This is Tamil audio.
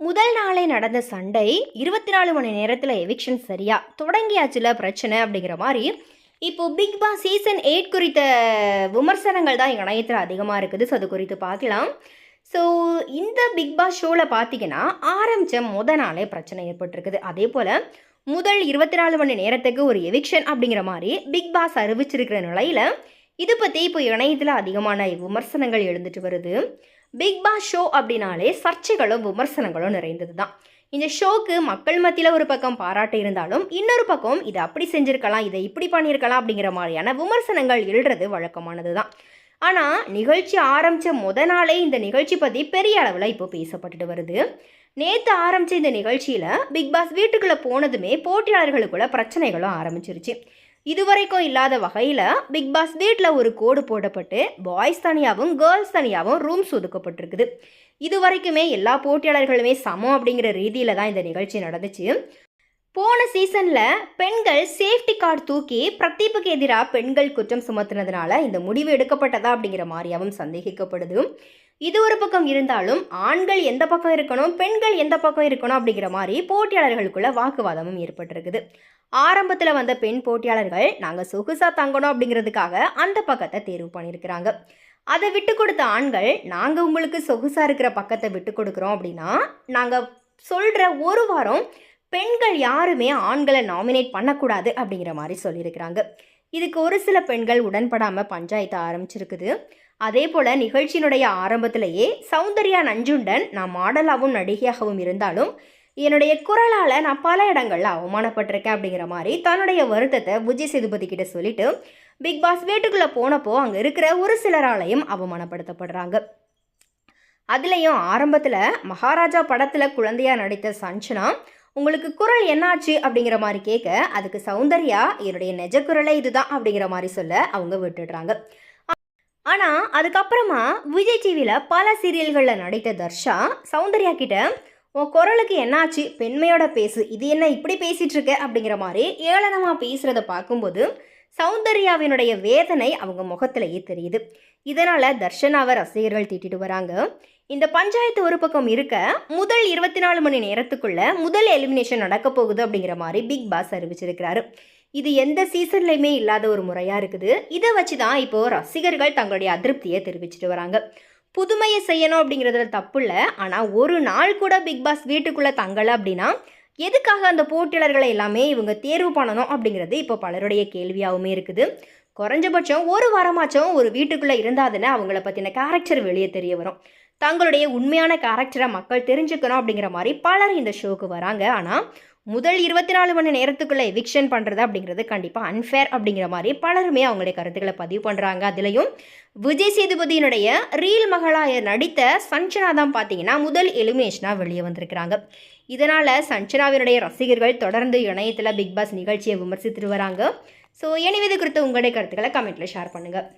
முதல் நாளே நடந்த சண்டை இருபத்தி நாலு மணி நேரத்தில் எவிக்ஷன் சரியா தொடங்கியாச்சுல பிரச்சனை அப்படிங்கிற மாதிரி. இப்போ பிக் பாஸ் சீசன் எயிட் குறித்த விமர்சனங்கள் தான் இணையத்தில் அதிகமாக இருக்குது. ஸோ அது குறித்து பார்க்கலாம். ஸோ இந்த பிக் பாஸ் ஷோவில் பார்த்தீங்கன்னா ஆரம்பித்த முத நாளே பிரச்சனை ஏற்பட்டிருக்குது. அதே போல் முதல் இருபத்தி நாலு மணி நேரத்துக்கு ஒரு எவிக்ஷன் அப்படிங்கிற மாதிரி பிக் பாஸ் அறிவிச்சிருக்கிற நிலையில் இது பற்றி இப்போ இணையத்தில் அதிகமான விமர்சனங்கள் எழுந்துட்டு வருது. பிக் பாஸ் ஷோ அப்படின்னாலே சர்ச்சைகளும் விமர்சனங்களும் நிறைந்தது தான் இந்த ஷோக்கு மக்கள் மத்தியில் ஒரு பக்கம் பாராட்டு இருந்தாலும் இன்னொரு பக்கம் இதை அப்படி செஞ்சுருக்கலாம் இதை இப்படி பண்ணியிருக்கலாம் அப்படிங்கிற மாதிரியான விமர்சனங்கள் எழுறது வழக்கமானது தான் ஆனால் நிகழ்ச்சி ஆரம்பித்த முத நாளே இந்த நிகழ்ச்சி பற்றி பெரிய அளவில் இப்போ பேசப்பட்டுட்டு வருது. நேற்று ஆரம்பித்த இந்த நிகழ்ச்சியில் பிக் பாஸ் வீட்டுக்குள்ளே போனதுமே போட்டியாளர்களுக்குள்ள பிரச்சனைகளும் ஆரம்பிச்சிருச்சு. இதுவரைக்கும் இல்லாத வகையில் பிக் பாஸ் வீட்டில் ஒரு கோடு போடப்பட்டு பாய்ஸ் தனியாகவும் கேர்ள்ஸ் தனியாகவும் ரூம்ஸ் ஒதுக்கப்பட்டிருக்குது. இது வரைக்குமே எல்லா போட்டியாளர்களுமே சமம் அப்படிங்கிற ரீதியில் தான் இந்த நிகழ்ச்சி நடந்துச்சு. போன சீசனில் பெண்கள் சேஃப்டி கார்டு தூக்கி பிரதீப்புக்கு எதிராக பெண்கள் குற்றம் சுமத்துனதுனால இந்த முடிவு எடுக்கப்பட்டதா அப்படிங்கிற மாதிரியாகவும் சந்தேகிக்கப்படுது. இது ஒரு பக்கம் இருந்தாலும் ஆண்கள் எந்த பக்கம் இருக்கணும் பெண்கள் எந்த பக்கம் இருக்கணும் அப்படிங்கிற மாதிரி போட்டியாளர்களுக்குள்ள வாக்குவாதமும் ஏற்பட்டிருக்குது. ஆரம்பத்தில் வந்த பெண் போட்டியாளர்கள் நாங்கள் சொகுசாக தங்கணும் அப்படிங்கிறதுக்காக அந்த பக்கத்தை தேர்வு பண்ணியிருக்கிறாங்க. அதை விட்டு கொடுத்த ஆண்கள் நாங்கள் உங்களுக்கு சொகுசாக இருக்கிற பக்கத்தை விட்டு கொடுக்குறோம் அப்படின்னா நாங்கள் சொல்கிற ஒரு வாரம் பெண்கள் யாருமே ஆண்களை நாமினேட் பண்ணக்கூடாது அப்படிங்கிற மாதிரி சொல்லியிருக்கிறாங்க. இதுக்கு ஒரு சில பெண்கள் உடன்படாமல் பஞ்சாயத்து ஆரம்பிச்சிருக்குது. அதே போல் நிகழ்ச்சியினுடைய ஆரம்பத்திலேயே சௌந்தர்யா நஞ்சுண்டன் நான் மாடலாகவும் நடிகையாகவும் இருந்தாலும் என்னுடைய குரலால் நான் பல இடங்களில் அவமானப்பட்டிருக்கேன் அப்படிங்கிற மாதிரி தன்னுடைய வருத்தத்தை விஜய் சேதுபதி கிட்ட சொல்லிட்டு பிக் பாஸ் வீட்டுக்குள்ளே போனப்போ அங்கே இருக்கிற ஒரு சிலராலையும் அவமானப்படுத்தப்படுறாங்க. அதுலேயும் ஆரம்பத்தில் மகாராஜா படத்தில் குழந்தையாக நடித்த சஞ்சனா உங்களுக்கு குரல் என்னாச்சு? அப்படிங்கிற மாதிரி கேட்க அதுக்கு சௌந்தர்யா என்னுடைய நெஜ குரலே இதுதான் அப்படிங்கிற மாதிரி சொல்ல அவங்க விட்டுடுறாங்க. ஆனால் அதுக்கப்புறமா விஜய் டிவியில் பல சீரியல்களில் நடித்த தர்ஷா சௌந்தர்யா கிட்ட உன் குரலுக்கு என்னாச்சு? பெண்மையோட பேசு. இது என்ன இப்படி பேசிட்டு இருக்க? அப்படிங்கிற மாதிரி ஏளனமாக பேசுகிறத பார்க்கும்போது சௌந்தர்யாவினுடைய வேதனை அவங்க முகத்திலேயே தெரியுது. இதனால் தர்ஷனாவை ரசிகர்கள் திட்டிட்டு வராங்க. இந்த பஞ்சாயத்து ஒரு பக்கம் இருக்க முதல் இருபத்தி நாலு மணி நேரத்துக்குள்ள முதல் எலிமினேஷன் நடக்க போகுது அப்படிங்கிற மாதிரி பிக் பாஸ் அறிவிச்சிருக்கிறாரு. இது எந்த சீசன்லையுமே இல்லாத ஒரு முறையாக இருக்குது. இதை வச்சு தான் இப்போது ரசிகர்கள் தங்களுடைய அதிருப்தியை தெரிவிச்சிட்டு வராங்க. புதுமையை செய்யணும் அப்படிங்கிறதுல தப்பு இல்லை. ஆனால் ஒரு நாள் கூட பிக் பாஸ் வீட்டுக்குள்ளே தங்கலை அப்படின்னா எதுக்காக அந்த போட்டியாளர்களை எல்லாமே இவங்க தேர்வு பண்ணணும் அப்படிங்கிறது இப்போ பலருடைய கேள்வியாகவுமே இருக்குது. குறைஞ்சபட்சம் ஒரு வாரமாச்சும் ஒரு வீட்டுக்குள்ளே இருந்தாதுன்னு அவங்கள பற்றின கேரக்டர் வெளியே தெரிய வரும். தங்களுடைய உண்மையான கேரக்டரை மக்கள் தெரிஞ்சுக்கணும் அப்படிங்கிற மாதிரி பலர் இந்த ஷோக்கு வராங்க. ஆனால் முதல் இருபத்தி நாலு மணி நேரத்துக்குள்ளே எவிக்ஷன் பண்ணுறது அப்படிங்கிறது கண்டிப்பாக அன்ஃபேர் அப்படிங்கிற மாதிரி பலருமே அவங்களுடைய கருத்துக்களை பதிவு பண்ணுறாங்க அதுலேயும் விஜய் சேதுபதியினுடைய ரீல் மகளாக நடித்த சஞ்சனா தான் பார்த்தீங்கன்னா முதல் எலிமினேஷனாக வெளியே வந்திருக்கிறாங்க. இதனால் சஞ்சனாவினுடைய ரசிகர்கள் தொடர்ந்து இணையத்தில் பிக் பாஸ் நிகழ்ச்சியை விமர்சித்துட்டு வராங்க. ஸோ எனவே இது குறித்து உங்களுடைய கருத்துக்களை கமெண்ட்டில் ஷேர் பண்ணுங்கள்